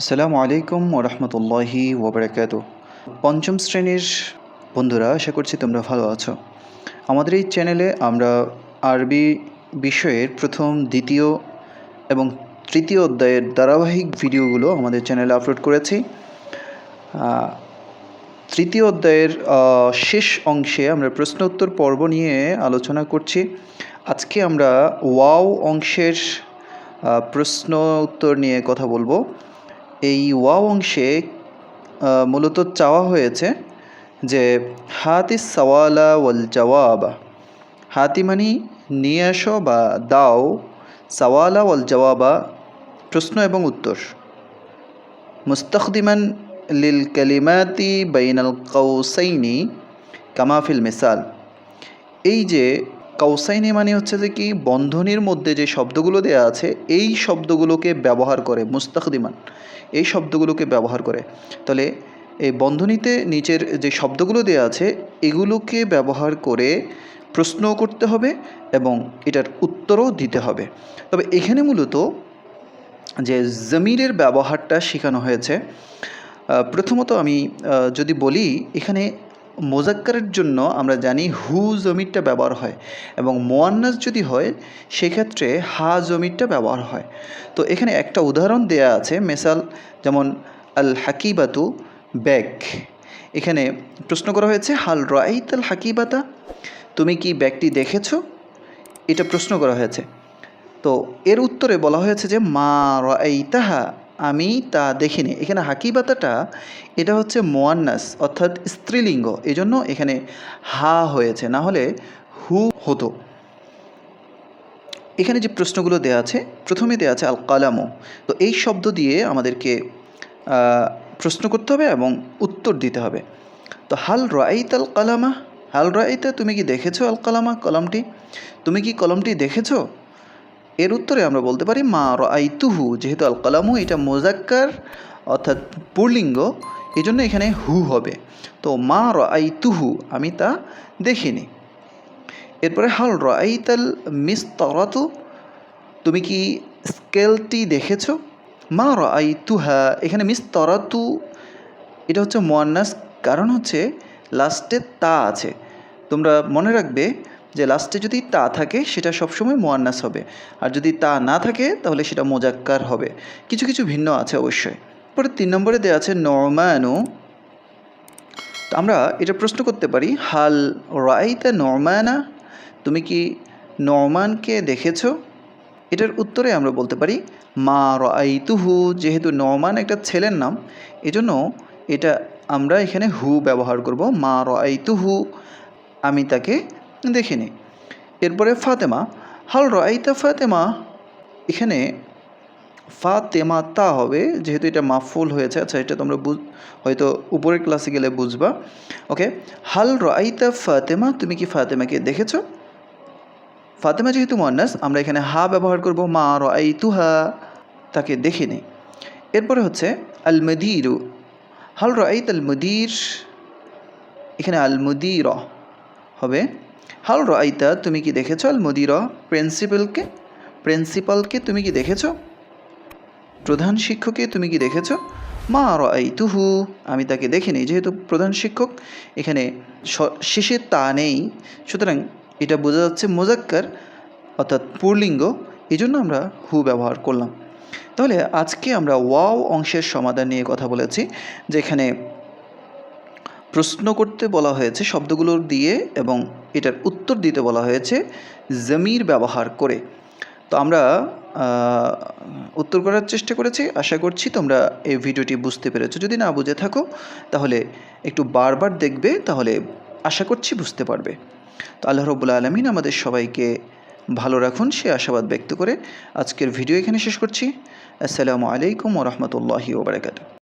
আসসালামু আলাইকুম ওরহমতুল্লাহি ওবরাকাত পঞ্চম শ্রেণির বন্ধুরা, আশা করছি তোমরা ভালো আছো। আমাদের এই চ্যানেলে আমরা আরবি বিষয়ের প্রথম, দ্বিতীয় এবং তৃতীয় অধ্যায়ের ধারাবাহিক ভিডিওগুলো আমাদের চ্যানেলে আপলোড করেছি। তৃতীয় অধ্যায়ের শেষ অংশে আমরা প্রশ্ন উত্তর পর্ব নিয়ে আলোচনা করছি। আজকে আমরা ওয়াও অংশের প্রশ্ন উত্তর নিয়ে কথা বলব। এই ওয়াও অংশে মূলত চাওয়া হয়েছে যে হাতি সওয়ালা ওয়াল জওয়াবা। হাতি মানি নিয়ে আসো বা দাও, সওয়ালা ওয়াল জওয়াবা প্রশ্ন এবং উত্তর। মুস্তাখদিমান লিল কালিমাতি বাইনাল কৌসাইনি কামাফিল মিসাল। এই যে কাউসাইনি মানে হচ্ছে যে কি, বন্ধনীর মধ্যে যে শব্দগুলো দেয়া আছে, এই শব্দগুলোকে ব্যবহার করে মুস্তাখদিমান। এই শব্দগুলোকে ব্যবহার করে। তাহলে এই বন্ধনীতে নিচের যে শব্দগুলো দেওয়া আছে, এগুলোকে ব্যবহার করে প্রশ্নও করতে হবে এবং এটার উত্তরও দিতে হবে। তবে এখানে মূলত যে জমিরের ব্যবহারটা শেখানো হয়েছে প্রথমত আমি যদি বলি, এখানে মোজাক্কারের জন্য আমরা জানি হু জমিরটা ব্যবহার হয় এবং মোয়ান্নাস যদি হয়, সেক্ষেত্রে হা জমিরটা ব্যবহার হয়। তো এখানে একটা উদাহরণ দেয়া আছে, মেসাল যেমন আল হাকিবাতু ব্যাগ এখানে প্রশ্ন করা হয়েছে, হাল রাইত আল হাকিবাতা? তুমি কি ব্যাগটি দেখেছ? এটা প্রশ্ন করা হয়েছে। তো এর উত্তরে বলা হয়েছে যে, মা রাইতাহা আমি তা দেখিনি। এখানে হাকিবাতাটা, এটা হচ্ছে মোয়ান্নাস, অর্থাৎ স্ত্রীলিঙ্গ। এজন্য এখানে হা হয়েছে। না হলে হু হতো। এখানে যে প্রশ্নগুলো দেওয়া আছে, প্রথমে দেওয়া আছে আল কালামো তো এই শব্দ দিয়ে আমাদেরকে প্রশ্ন করতে হবে এবং উত্তর দিতে হবে। তো হাল রাইত আল কালামা হাল রাইতা তুমি কি দেখেছ আল কালামা কলমটি? তুমি কি কলমটি দেখেছ? এর উত্তরে আমরা বলতে পারি, মা রাইতুহু যেহেতু আল কালামু এটা মোজাক্কার অর্থাৎ পুরলিঙ্গ এই জন্য এখানে হু হবে। তো মা রাইতুহু আমি তা দেখিনি। এরপরে, হাল রাইতাল মিস তরাতু তুমি কি স্কেলটি দেখেছ? মা রাইতুহা এখানে মিস তরাতু এটা হচ্ছে মোয়ান্নাস, কারণ হচ্ছে লাস্টে তা আছে। তোমরা মনে রাখবে যে লাস্টে যদি তা থাকে, সেটা সবসময় মোয়ান্নাস হবে। আর যদি তা না থাকে, তাহলে সেটা মোজাক্কার হবে। কিছু কিছু ভিন্ন আছে অবশ্যই। পরে তিন নম্বরে দেওয়া আছে নরমানু তো আমরা এটা প্রশ্ন করতে পারি, হাল রাইতা নরমানা তুমি কি নরমানকে দেখেছ? এটার উত্তরে আমরা বলতে পারি, মা রাইতুহু, যেহেতু নরমান একটা ছেলের নাম, এজন্য এটা আমরা এখানে হু ব্যবহার করব, মা রাইতুহু। আমি তাকে দেখিনি। এরপরে ফাতেমা, হাল রাইতা ফাতেমা, এখানে ফাতেমা তা হবে, যেহেতু এটা মাফুল হয়েছে আচ্ছা এটা তোমরা বুঝ, হয়তো উপরের ক্লাসে গেলে বুঝবা। ওকে হাল রাইতা ফাতেমা, তুমি কি ফাতেমাকে দেখেছ? ফাতেমা যেহেতু মোয়ান্নাস, আমরা এখানে হা ব্যবহার করব, মা রাইতুহা তাকে দেখিনি। এরপরে হচ্ছে আল মদিরু হাল রাইত আল মদির এখানে আল মুদির হবে। হাল রাইতা, তুমি কি দেখেছ? আল মুদির প্রিন্সিপালকে? প্রিন্সিপালকে তুমি কি দেখেছ? প্রধান শিক্ষককে তুমি কি দেখেছ? মা রাইতুহু, আমি তাকে দেখিনি, যেহেতু প্রধান শিক্ষক, এখানে শেষে তা নেই। সুতরাং এটা বোঝা যাচ্ছে মোজাক্কার, অর্থাৎ পুরলিঙ্গ এই জন্য আমরা হু ব্যবহার করলাম। তাহলে আজকে আমরা ওয়াও অংশের সমাধান নিয়ে কথা বলেছি, যেখানে প্রশ্ন করতে বলা হয়েছে শব্দগুলো দিয়ে এবং এটার উত্তর দিতে বলা হয়েছে জমির ব্যবহার করে। তো আমরা উত্তর করার চেষ্টা করেছি, আশা করছি তোমরা এই ভিডিওটি বুঝতে পেরেছ। যদি না বুঝে থাকো, তাহলে একটু বারবার দেখবে, তাহলে আশা করছি বুঝতে পারবে। তো আল্লাহ রবুল্লা আলমিন আমাদের সবাইকে ভালো রাখুন, সে আশাবাদ ব্যক্ত করে আজকের ভিডিও এখানে শেষ করছি। আসসালামু আলাইকুম ওরহমতুল্লাহি ওবরাকাতু